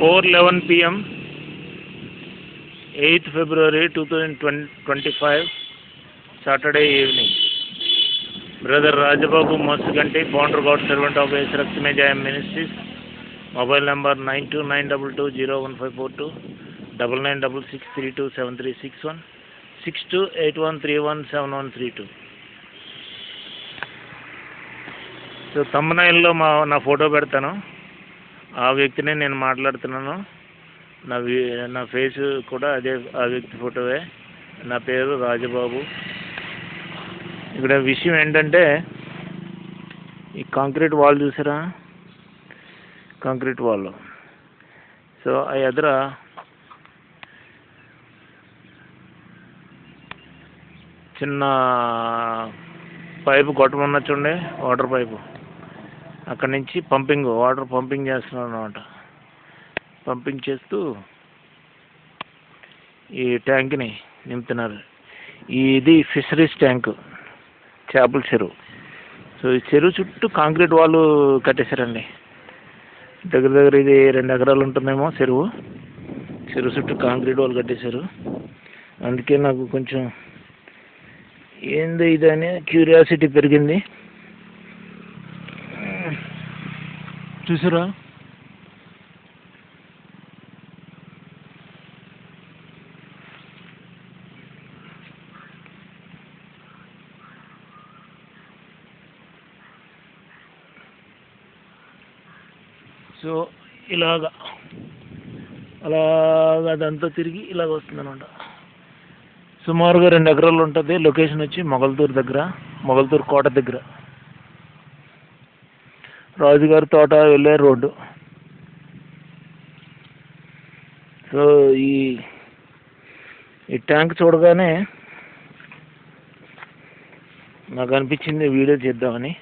Four eleven PM eighth February two thousand twenty five Saturday evening brother Rajababu Mosaganti founder God servant of yes రక్తమే జయం ministries mobile number nine two nine double two zero one five four two double nine double six three two seven three six one six two eight one three one seven one three two so తమ్మనాయిల్లో మా నా photo పెడతాను. ఆ వ్యక్తిని నేను మాట్లాడుతున్నాను. నా నా face కూడా అదే ఆ వ్యక్తి ఫోటోవే. నా పేరు రాజబాబు. ఇక్కడ విషయం ఏంటంటే ఈ కాంక్రీట్ వాల్ చూసారా? Concrete wall. సో ఆ ఎదుర చిన్న పైపు కొట్టమన్నా వాటర్ పైపు. అక్కడి నుంచి పంపింగ్ వాటర్ పంపింగ్ చేస్తున్నారు అనమాట పంపింగ్ చేస్తూ ఈ ట్యాంక్ని నింపుతున్నారు. ఇది ఫిషరీస్ ట్యాంక్ చేపల చెరువు. సో ఈ చెరువు చుట్టూ కాంక్రీట్ వాళ్ళు కట్టేశారండి. దగ్గర దగ్గర ఇది రెండు ఎకరాలు ఉంటుందేమో చెరువు. చెరువు చుట్టూ కాంక్రీట్ వాళ్ళు కట్టేశారు. అందుకే నాకు కొంచెం ఏంది ఇది అని క్యూరియాసిటీ పెరిగింది. చూసారా సో ఇలాగా. అలాగ అదంతా తిరిగి ఇలాగ వస్తుందనమాట సుమారుగా రెండు ఎకరాలు ఉంటుంది. లొకేషన్ వచ్చి మొగల్తూరు దగ్గర మొగల్తూరు కోట దగ్గర. రాజుగారి తోట వెళ్ళే రోడ్డు. సో ఈ ఈ ట్యాంక్ చూడగానే నాకు అనిపించింది వీడియో చేద్దామని.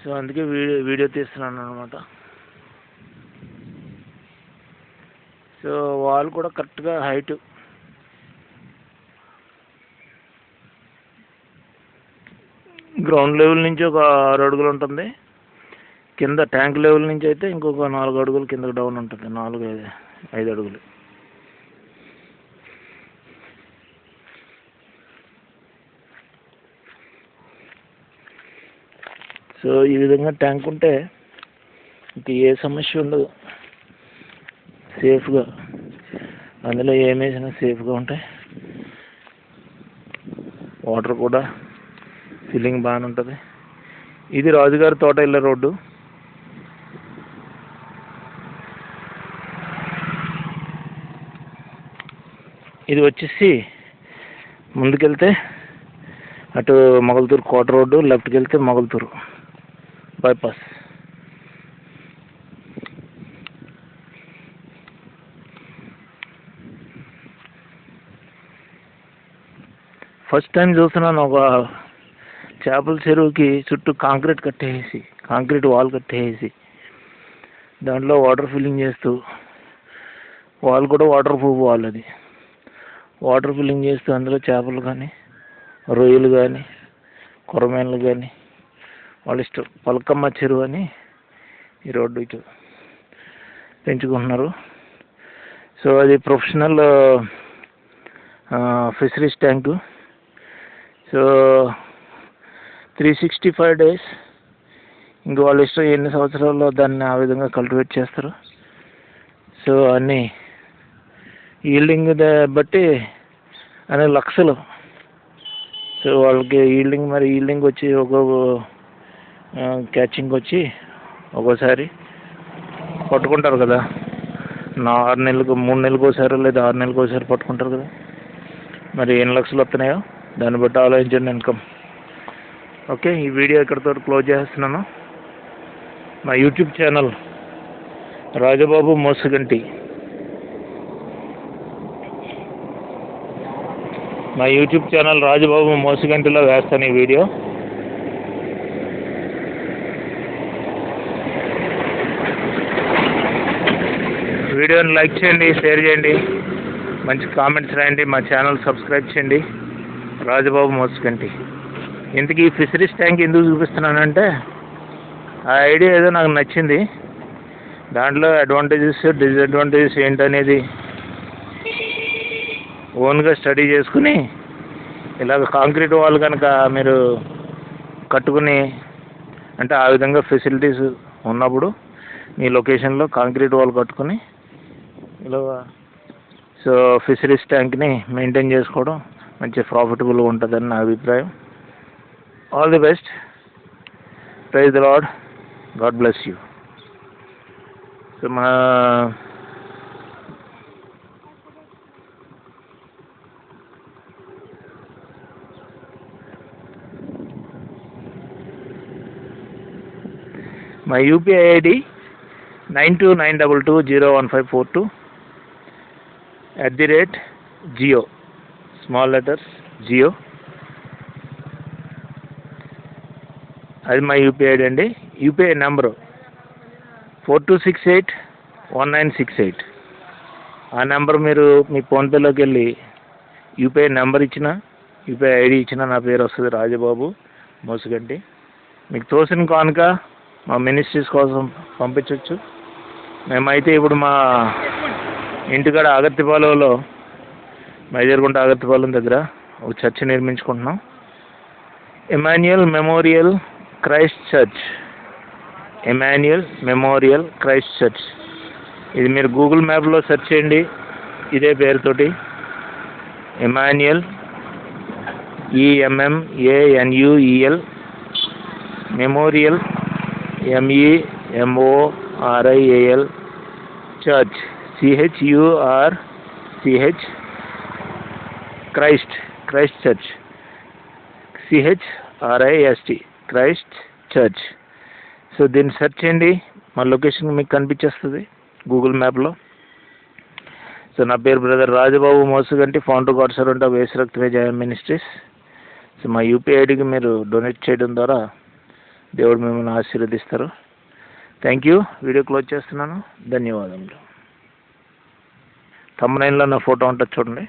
సో అందుకే వీడియో వీడియో తీస్తున్నాను అనమాట సో వాల్ కూడా కరెక్ట్గా హైట్ గ్రౌండ్ లెవెల్ నుంచి ఒక ఆరు అడుగులు ఉంటుంది. కింద ట్యాంక్ లెవెల్ నుంచి అయితే ఇంకొక నాలుగు అడుగులు కిందకి డౌన్ ఉంటుంది. నాలుగు ఐదు ఐదు అడుగులు. సో ఈ విధంగా ట్యాంక్ ఉంటే ఇంక ఏ సమస్య ఉండదు. సేఫ్గా అందులో ఏమేసినా సేఫ్గా ఉంటాయి వాటర్ కూడా ఫిల్లింగ్ బాగానే ఉంటుంది ఇది రాజుగారి తోట ఇళ్ళ రోడ్డు. ఇది వచ్చేసి ముందుకెళ్తే అటు మొగల్తూరు కోట రోడ్డు లెఫ్ట్కి వెళ్తే మొగల్తూరు బైపాస్. ఫస్ట్ టైం చూస్తున్నాను ఒక చేపల చెరువుకి చుట్టూ కాంక్రీట్ కట్టేసి కాంక్రీట్ వాల్ కట్టేసి దాంట్లో వాటర్ ఫిల్లింగ్ చేస్తూ వాల్ కూడా వాటర్ ప్రూఫ్ వాల్ అది. వాటర్ ఫిల్లింగ్ చేస్తూ అందులో చేపలు కానీ రొయ్యలు కానీ కొరమేన్లు కానీ వాళ్ళ ఇష్టం పలకమ్మ చెరువు అని ఈ రోడ్డు ఇటు పెంచుకుంటున్నారు. సో అది professional fisheries tank. So three sixty five days ఇంక వాళ్ళ ఇష్టం ఎన్ని సంవత్సరాల్లో దాన్ని ఆ విధంగా కల్టివేట్ చేస్తారు. సో అన్నీ ఈల్డింగ్ బట్టి అనే లక్షలు. సో వాళ్ళకి ఈల్డింగ్ మరి ఈల్డింగ్ వచ్చి ఒక్కొక్క క్యాచింగ్ వచ్చి ఒక్కోసారి పట్టుకుంటారు కదా. నా ఆరు నెలలకు మూడు నెలలకు ఒకసారి లేదా ఆరు నెలలకు ఒకసారి పట్టుకుంటారు కదా. మరి ఎన్ని లక్షలు వస్తున్నాయో దాన్ని బట్టి ఆలోచించండి ఇన్కమ్ ఓకే ఈ వీడియో ఇక్కడితో క్లోజ్ చేస్తున్నాను? మా యూట్యూబ్ ఛానల్ రాజబాబు మోసగంటి. మా యూట్యూబ్ ఛానల్ రాజబాబు మోసగంటిలో వేస్తాను ఈ వీడియో. వీడియోని లైక్ చేయండి షేర్ చేయండి మంచి కామెంట్స్ రాయండి మా ఛానల్ సబ్స్క్రైబ్ చేయండి. రాజబాబు మోసగంటి. ఇంతకీ ఫిషరీస్ ట్యాంక్ ఎందుకు చూపిస్తున్నానంటే ఆ ఐడియా ఏదో నాకు నచ్చింది. దాంట్లో అడ్వాంటేజెస్ డిసడ్వాంటేజెస్ ఏంటనేది ఓన్గా స్టడీ చేసుకుని ఇలాగ కాంక్రీట్ వాల్ కనుక మీరు కట్టుకుని అంటే ఆ విధంగా ఫెసిలిటీస్ ఉన్నప్పుడు మీ లొకేషన్లో కాంక్రీట్ వాల్ కట్టుకుని ఇలా సో ఫిషరీస్ ట్యాంక్ని మెయింటైన్ చేసుకోవడం మంచి ప్రాఫిటబుల్గా ఉంటుందని నా అభిప్రాయం. all the best praise the Lord God bless you so మా my UPI ID nine two nine double two zero one five four two at the rate Geo small letters అది మా UPI ID అండి. UPI number four two six eight one nine six eight. ఆ number మీరు మీ ఫోన్పేలోకి వెళ్ళి UPI number ఇచ్చిన UPI ID ఇచ్చిన నా పేరు వస్తుంది రాజబాబు మోసుగంటి. మీకు తోసిన కానుక మా మినిస్ట్రీస్ కోసం పంపించవచ్చు మేమైతే ఇప్పుడు మా ఇంటికాడ అగత్తిపాలెంలో మైజర్గుంట అగత్తిపాలెం దగ్గర ఒక church నిర్మించుకుంటున్నాం. Emmanuel memorial Christ church Emmanuel memorial Christ church ఇది మీరు గూగుల్ మ్యాప్లో సెర్చ్ చేయండి. ఇదే పేరుతోటి. Emmanuel ఈఎంఎంఏఎన్యుఈఎల్ memorial ఎంఈఎంఓఆర్ఐఏఎల్ church సిహెచ్యుఆర్ CH Christ Christ church సిహెచ్ఆర్ఐఎస్టి Christ church. So దీన్ని సెర్చ్ చేయండి. మా లొకేషన్ మీకు కనిపించేస్తుంది గూగుల్ మ్యాప్లో. సో నా పేరు brother Rajababu Mosuganti founder God servant of ways Rakthame Jaya ministries. So మా యూపీఐ ఐడికి మీరు డొనేట్ చేయడం ద్వారా దేవుడు మిమ్మల్ని ఆశీర్వదిస్తారు. Thank you. వీడియో క్లోజ్ చేస్తున్నాను. ధన్యవాదములు. తమ్మునైన్లో నా ఫోటో ఉంటుంది చూడండి.